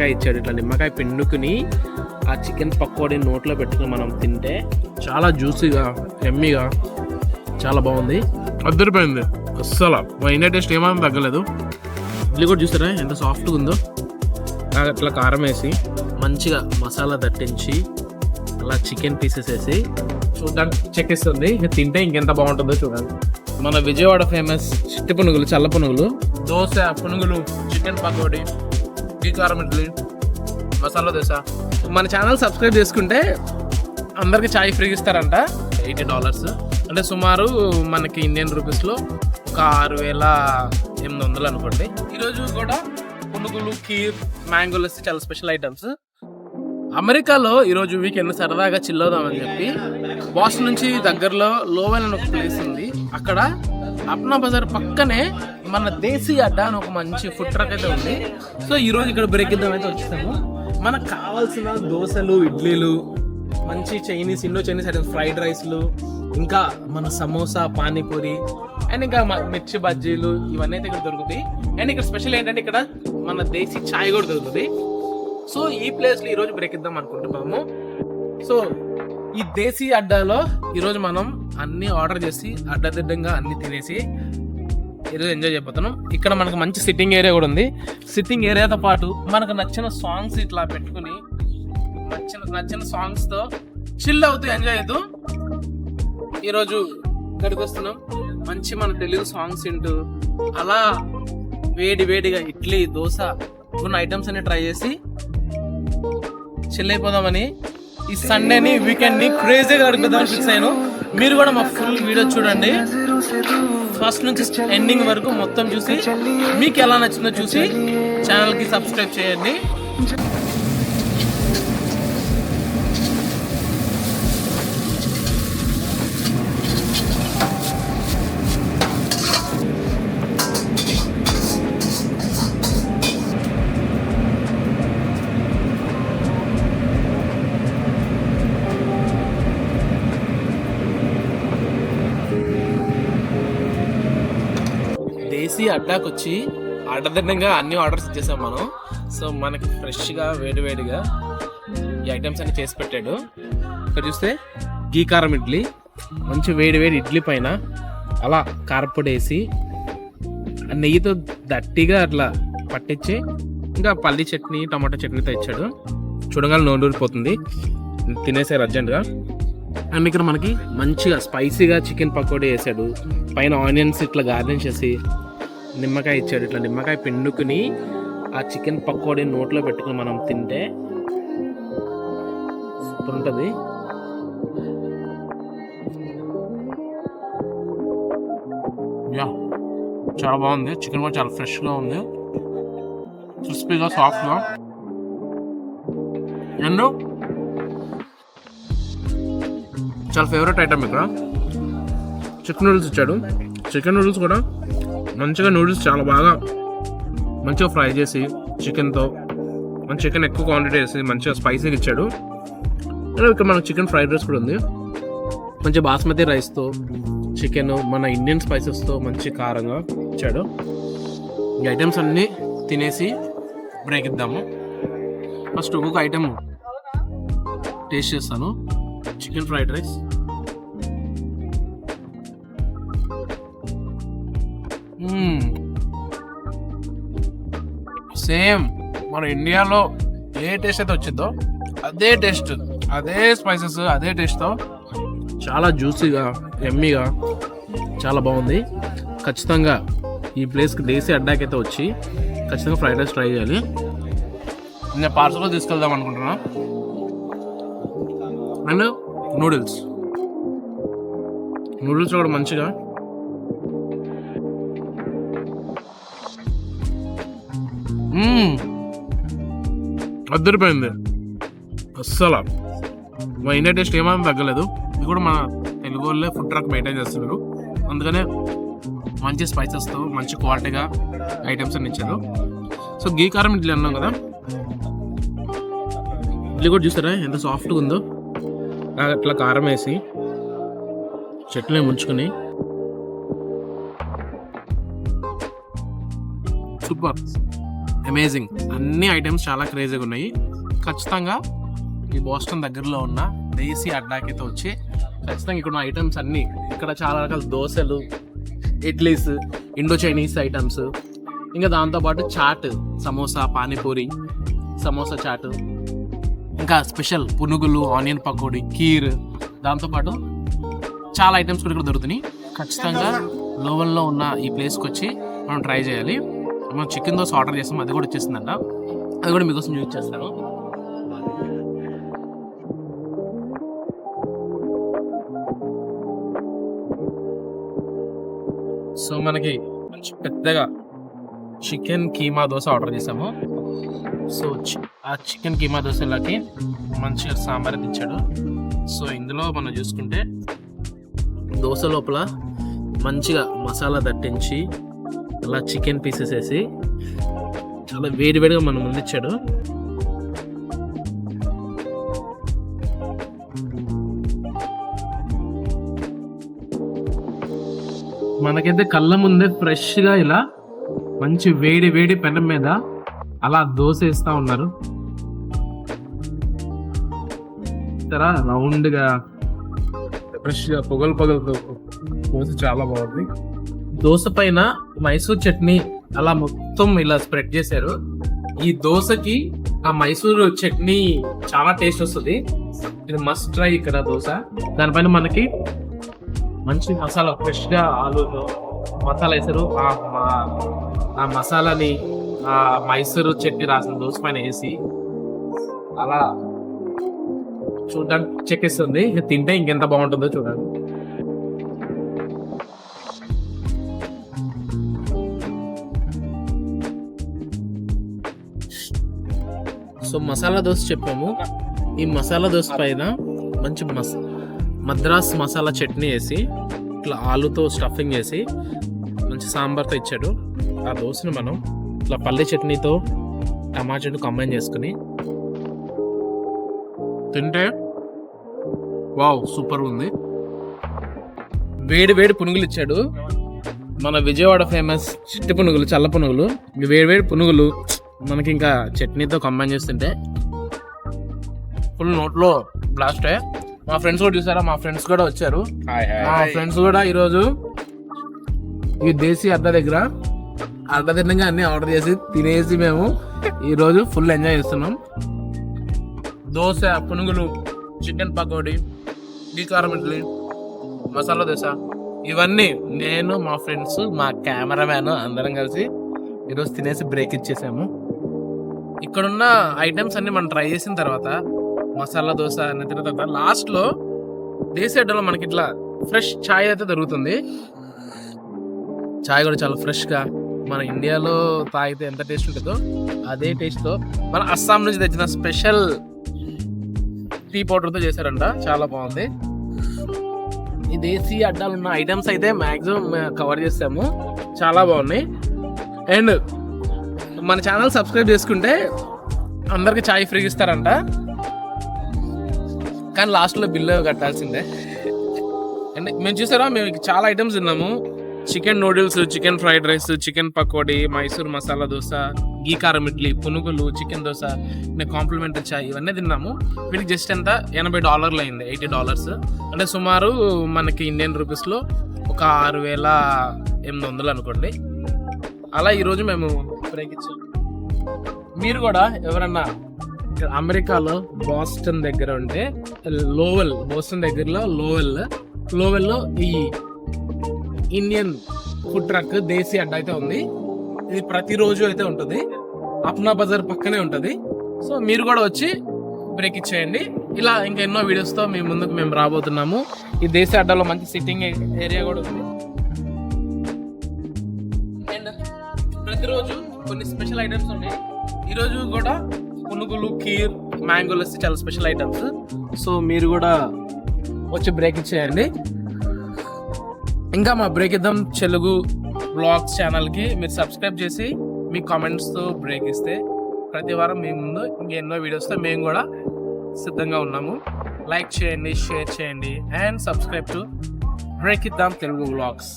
నిమ్మకాయ ఇచ్చాడు. ఇట్లా నిమ్మకాయ పిండుకుని ఆ చికెన్ పకోడీ నోట్లో పెట్టుకుని మనం తింటే చాలా జ్యూసీగా ఎమ్మీగా చాలా బాగుంది. అద్దరిపోయింది. అస్సలు. మా ఇండియా టేస్ట్ ఏమాత్రం తగ్గలేదు. ఇడ్లీ కూడా చూసారా? ఎంత సాఫ్ట్గా ఉందో. నాకు అట్లా కారం వేసి మంచిగా మసాలా దట్టించి అలా చికెన్ పీసెస్ వేసి చూడడానికి చెక్కిస్తుంది ఇక తింటే ఇంకెంత బాగుంటుందో చూడండి మన విజయవాడ ఫేమస్ చిట్టి పునుగులు చల్ల పునుగులు. దోశ పునుగులు చికెన్ పకోడీ. కారం ఇడ్లీ. మసాలా దోశ. మన ఛానల్ సబ్స్క్రైబ్ చేసుకుంటే అందరికి చాయ్ ఫ్రీ ఇస్తారంట. Eighty dollars. అంటే సుమారు మనకి ఇండియన్ రూపీస్లో ఒక ఆరు వేల ఎనిమిది వందలు అనుకోండి. ఈరోజు కూడా పునుగులు కీర్ మ్యాంగోలు వస్తే చాలా స్పెషల్ ఐటమ్స్. అమెరికాలో ఈరోజు వీకెండ్ సరదాగా చిల్ చెప్పి బాస్టన్ నుంచి దగ్గరలో లోవెల్ అని ఒక ప్లేస్ ఉంది. అక్కడ అప్నా బజార్ పక్కనే మన దేశీ అడ్డ అని ఒక మంచి ఫుడ్ ట్రక్ అయితే ఉంది. సో ఈరోజు ఇక్కడ బ్రేక్ ఇద్దాం అయితే వచ్చేసాము. మనకు కావాల్సిన దోశలు ఇడ్లీలు మంచి Chinese Indo Chinese items fried రైస్లు ఇంకా మన సమోసా పానీపూరి అండ్ ఇంకా మ- మిర్చి బజ్జీలు ఇవన్నీ అయితే ఇక్కడ దొరుకుతాయి. అండ్ ఇక్కడ స్పెషల్ ఏంటంటే ఇక్కడ మన దేశీ చాయ్ కూడా దొరుకుతుంది. సో ఈ ప్లేస్లో ఈరోజు బ్రేక్ ఇద్దాం అనుకుంటున్నాము. సో ఈ దేశీ అడ్డాలో ఈరోజు మనం అన్ని ఆర్డర్ చేసి అడ్డదిడ్డంగా అన్ని తినేసి ఈరోజు ఎంజాయ్ చేయబోతున్నాం. ఇక్కడ మనకు మంచి సిట్టింగ్ ఏరియా కూడా ఉంది. సిట్టింగ్ ఏరియాతో పాటు మనకు నచ్చిన సాంగ్స్ ఇట్లా పెట్టుకుని నచ్చిన నచ్చిన సాంగ్స్తో చిల్ అవుతూ ఎంజాయ్ అవుతూ ఈరోజు ఇక్కడికి వస్తున్నాం. మంచి మన తెలుగు సాంగ్స్ వింటూ అలా వేడి వేడిగా ఇడ్లీ దోశ ఉన్న ఐటమ్స్ అన్ని ట్రై చేసి చిల్ అయిపోదామని ఈ సండేని వీకెండ్ని క్రేజీగా గడిపిద్దామని ఫిక్స్ అయ్యాను. మీరు కూడా మా ఫుల్ వీడియో చూడండి. ఫస్ట్ నుంచి ఎండింగ్ వరకు మొత్తం చూసి మీకు ఎలా నచ్చిందో చూసి ఛానల్కి సబ్స్క్రైబ్ చేయండి. అడ్డాకొచ్చి అడ్డాకి అడ్డదిడ్డంగా అన్ని ఆర్డర్స్ ఇచ్చేసాం మనం. సో మనకి ఫ్రెష్గా వేడివేడిగా ఈ ఐటమ్స్ అన్ని చేసి పెట్టాడు. ఇక్కడ చూస్తే గీ కారం ఇడ్లీ మంచి వేడి వేడి ఇడ్లీ పైన అలా కారపొడి వేసి నెయ్యితో దట్టిగా అట్లా పట్టించి ఇంకా పల్లి చట్నీ టమాటా చట్నీతో ఇచ్చాడు. చూడగానే నోరూరిపోతుంది తినేసారు అర్జెంటుగా. అండ్ ఇక్కడ మనకి మంచిగా స్పైసీగా చికెన్ పకోడీ వేసాడు. పైన ఆనియన్స్ ఇట్లా గార్నిష్ చేసి నిమ్మకాయ ఇచ్చాడు. ఇట్లా నిమ్మకాయ పిండుకుని ఆ చికెన్ పకోడీ నోట్లో పెట్టుకుని మనం తింటే సూపర్ ఉంటుంది. యా చాలా బాగుంది. చికెన్ కూడా చాలా ఫ్రెష్గా ఉంది. క్రిస్పీగా సాఫ్ట్గా. అండ్ చాలా ఫేవరెట్ ఐటమ్ ఇక్కడ. చికెన్ నూడిల్స్ ఇచ్చాడు. చికెన్ నూడిల్స్ కూడా మంచిగా నూడిల్స్ చాలా బాగా మంచిగా ఫ్రై చేసి చికెన్తో మంచి చికెన్ ఎక్కువ క్వాంటిటీ వేసి మంచిగా స్పైసీగా ఇచ్చాడు. ఇక్కడ మనకు చికెన్ ఫ్రైడ్ రైస్ కూడా ఉంది. మంచి బాస్మతి రైస్తో చికెన్ మన ఇండియన్ స్పైసెస్తో మంచి కారంగా ఇచ్చాడు. ఈ ఐటమ్స్ అన్నీ తినేసి బ్రేక్ ఇద్దాము. ఫస్ట్ ఒక్కొక్క ఐటమ్ టేస్ట్ చేస్తాను. Chicken fried rice. సేమ్ మన ఇండియాలో ఏ టేస్ట్ అయితే వచ్చిందో అదే టేస్ట్ అదే స్పైసెస్ అదే టేస్ట్తో చాలా జ్యూసీగా ఎమ్మీగా చాలా బాగుంది. ఖచ్చితంగా ఈ ప్లేస్కి దేశీ అయితే వచ్చి ఖచ్చితంగా ఫ్రైడ్ రైస్ ట్రై చేయాలి. నేను పార్సల్ తీసుకెళ్దాం అనుకుంటున్నా. And noodles. నూడిల్స్ కూడా మంచిగా అద్దరిపోయింది. అస్సలు. మా ఇండియా టేస్ట్ ఏమైనా తగ్గలేదు. ఇది కూడా మన తెలుగు వాళ్ళే ఫుడ్ ట్రక్ మెయింటైన్ చేస్తున్నారు. అందుకనే మంచి స్పైసెస్తో మంచి క్వాలిటీగా ఐటమ్స్ అన్ని ఇచ్చారు. సో గీ కారం ఇడ్లీ అన్నాం కదా. ఇడ్లీ కూడా చూసారా? ఎంత సాఫ్ట్గా ఉందో. నాకు అట్లా కారం వేసి చట్నీ ముంచుకొని. సూపర్. అమేజింగ్ అన్ని ఐటమ్స్ చాలా క్రేజీగా ఉన్నాయి. ఖచ్చితంగా ఈ బోస్టన్ దగ్గరలో ఉన్న దేశీ అడ్డాకితో వచ్చి ఖచ్చితంగా ఇక్కడ ఉన్న ఐటమ్స్ అన్ని ఇక్కడ చాలా రకాల దోశలు ఇడ్లీస్ ఇండో చైనీస్ ఐటమ్స్ ఇంకా దాంతోపాటు చాట్ సమోసా పానీపూరి సమోసా చాట్. ఇంకా స్పెషల్ పునుగులు ఆనియన్ పకోడీ కీర్. దాంతోపాటు చాలా ఐటమ్స్ కూడా ఇక్కడ దొరుకుతున్నాయి. ఖచ్చితంగా లోవల్లో ఉన్న ఈ ప్లేస్కి వచ్చి మనం ట్రై చేయాలి. మనం చికెన్ దోశ ఆర్డర్ చేస్తాం అది కూడా వచ్చేసిందంట. అది కూడా మీకోసం యూజ్ చేస్తాను. సో మనకి మంచి పెద్దగా చికెన్ కీమా దోశ ఆర్డర్ చేసాము. సో చి- ఆ చికెన్ కీమా దోశలకి మంచిగా సాంబార్ తెచ్చాడు సో ఇందులో మనం చూసుకుంటే దోశ లోపల మంచిగా మసాలా దట్టించి అలా చికెన్ పీసెస్ వేసి చాలా వేడి వేడిగా మన ముందు ఇచ్చాడు. మనకైతే కళ్ళ ముందే ఫ్రెష్గా ఇలా మంచి వేడి వేడి పెనం మీద అలా దోశ వేస్తూ ఉన్నారు. ఇస్తారా రౌండ్గా ఫ్రెష్గా పొగలు పొగలు దోశ చాలా బాగుంది. దోశ పైన మైసూర్ చట్నీ అలా మొత్తం ఇలా స్ప్రెడ్ చేశారు. ఈ దోశకి ఆ మైసూర్ చట్నీ చాలా టేస్ట్ వస్తుంది. ఇది మస్ట్ ట్రై ఇక్కడ దోశ. దానిపైన మనకి మంచి మసాలా ఫ్రెష్గా ఆలూతో మసాలా వేసారు ఆ మా- ఆ మసాలాని ఆ మైసూరు చట్నీ రాసిన దోశ పైన వేసి అలా చూడడానికి చెక్కిస్తుంది తింటే ఇంకెంత బాగుంటుందో చూడండి సో మసాలా దోశ చెప్పాము. ఈ మసాలా దోశ పైన మంచి మస మద్రాస్ మసాలా చట్నీ వేసి ఇట్లా ఆలుతో స్టఫింగ్ చేసి మంచి సాంబార్తో ఇచ్చాడు. ఆ దోశను మనం ఇట్లా పల్లి చట్నీతో టమాటాను కంబైన్ చేసుకుని తింటే వావ్ సూపర్ ఉంది. వేడి వేడి పునుగులు ఇచ్చాడు. మన విజయవాడ ఫేమస్ చిట్టి పునుగులు చల్ల పునుగులు. వేడి వేడి పునుగులు మనకి ఇంకా చట్నీతో కంబైన్ చేస్తుంటే ఫుల్ నోట్లో బ్లాస్ట్ మా ఫ్రెండ్స్ కూడా చూసారా? మా ఫ్రెండ్స్ కూడా వచ్చారు. మా ఫ్రెండ్స్ కూడా ఈరోజు ఈ దేశీ అడ్డ దగ్గర అడ్డ తిన్నగా అన్ని ఆర్డర్ చేసి తినేసి మేము ఈరోజు ఫుల్ ఎంజాయ్ చేస్తున్నాం. దోశ పునుగులు చికెన్ పకోడీ గీ కారం ఇడ్లీ మసాలా దోశ. ఇవన్నీ నేను మా ఫ్రెండ్స్ మా కెమెరామ్యాన్ అందరం కలిసి ఈరోజు తినేసి బ్రేక్ ఇచ్చేసాము. ఇక్కడున్న ఐటమ్స్ అన్ని మనం ట్రై చేసిన తర్వాత మసాలా దోశ అన్ని తిన్న తర్వాత లాస్ట్లో దేశీ అడ్డలో మనకి ఇట్లా ఫ్రెష్ ఛాయ్ అయితే దొరుకుతుంది. ఛాయ్ కూడా చాలా ఫ్రెష్గా మన ఇండియాలో తాగితే ఎంత టేస్ట్ ఉంటుందో అదే టేస్ట్లో మన అస్సాం నుంచి తెచ్చిన స్పెషల్ టీ పౌడర్తో చేశారంట. చాలా బాగుంది. ఈ దేశీ అడ్డాలు ఉన్న ఐటమ్స్ అయితే మ్యాక్సిమం కవర్ చేస్తాము చాలా బాగున్నాయి. అండ్ మన ఛానల్ సబ్స్క్రైబ్ చేసుకుంటే అందరికి చాయ్ ఫ్రీ ఇస్తారంట. కానీ లాస్ట్లో బిల్లు కట్టాల్సిందే. అంటే మేము చూసారా మేము చాలా ఐటమ్స్ తిన్నాము. Chicken noodles chicken fried rice chicken pakodi Mysore masala dosa ghee karam idli పునుగులు చికెన్ దోశ కాంప్లిమెంటరీ చాయ్ ఇవన్నీ తిన్నాము. వీటికి జస్ట్ ఎంత? ఎనభై డాలర్లు అయింది ఎయిటీ డాలర్స్. అంటే సుమారు మనకి ఇండియన్ రూపీస్లో ఒక ఆరు వేల ఎనిమిది వందలు అనుకోండి. అలా ఈరోజు మేము బ్రేక్ ఇచ్చాము మీరు కూడా ఎవరన్నా అమెరికాలో బాస్టన్ దగ్గర ఉంటే లోవెల్ బోస్టన్ దగ్గరలో లోవెల్ లోవెల్లో ఈ ఇండియన్ ఫుడ్ ట్రక్ దేశీ అడ్డ అయితే ఉంది. ఇది ప్రతిరోజు అయితే ఉంటుంది. అప్నా బజార్ పక్కనే ఉంటుంది. సో మీరు కూడా వచ్చి బ్రేక్ ఇచ్చేయండి. ఇలా ఇంకా ఎన్నో వీడియోస్తో మీ ముందుకు మేము రాబోతున్నాము. ఈ దేశీ అడ్డాలో మంచి సిట్టింగ్ ఏరియా కూడా ఉంది. అండ్ ప్రతిరోజు కొన్ని స్పెషల్ ఐటమ్స్ ఉన్నాయి. ఈరోజు కూడా పునుగులు కీర్ మ్యాంగో లస్సీ చాలా స్పెషల్ ఐటమ్స్. సో మీరు కూడా వచ్చి బ్రేక్ ఇచ్చేయండి. ఇంకా మా బ్రేక్ ఇద్దాం తెలుగు బ్లాగ్స్ ఛానల్కి. మీరు సబ్స్క్రైబ్ చేసి మీ కామెంట్స్తో బ్రేక్ ఇస్తే ప్రతి వారం మీ ముందు ఇంకెన్నో వీడియోస్తో మేము కూడా సిద్ధంగా ఉన్నాము. లైక్ చేయండి షేర్ చేయండి అండ్ సబ్స్క్రైబ్ టు బ్రేక్ ఇద్దాం తెలుగు బ్లాగ్స్.